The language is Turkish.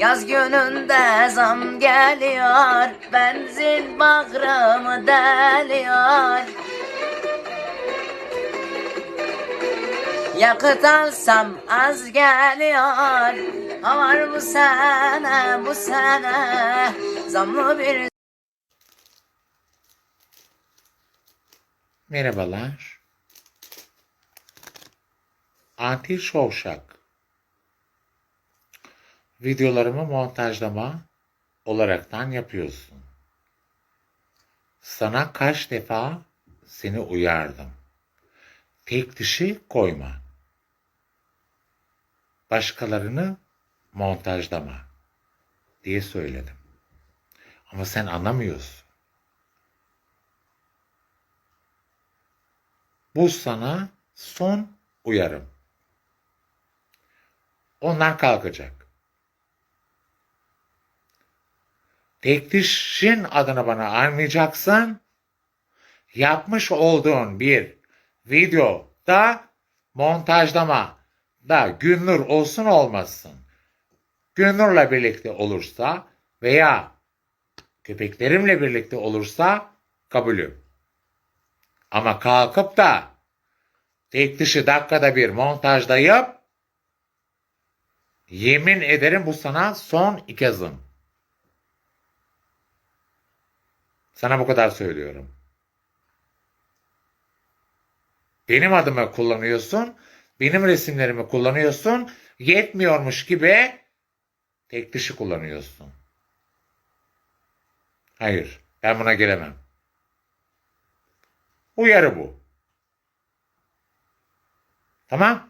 Yaz gününde zam geliyor Benzin bağrımı deliyor Yakıt alsam az geliyor var bu sene bu sene Zamlı bir Merhabalar. Antil Şovşak. Videolarımı montajlama olaraktan yapıyorsun. Sana kaç defa seni uyardım. Tek dişi koyma. Başkalarını montajlama diye söyledim. Ama sen anlamıyorsun. Bu sana son uyarım. Onlar kalkacak. Tek dişin adını bana anmayacaksın. Yapmış olduğun bir videoda montajlama da Günnur olsun olmasın. Günnur'la birlikte olursa veya köpeklerimle birlikte olursa kabulüm. Ama kalkıp da tek dışı dakikada bir montajdayıp yemin ederim bu sana son ikazım. Sana bu kadar söylüyorum. Benim adımı kullanıyorsun, benim resimlerimi kullanıyorsun, yetmiyormuş gibi tek dışı kullanıyorsun. Hayır, ben buna gelemem. Uyarı bu. Tamam?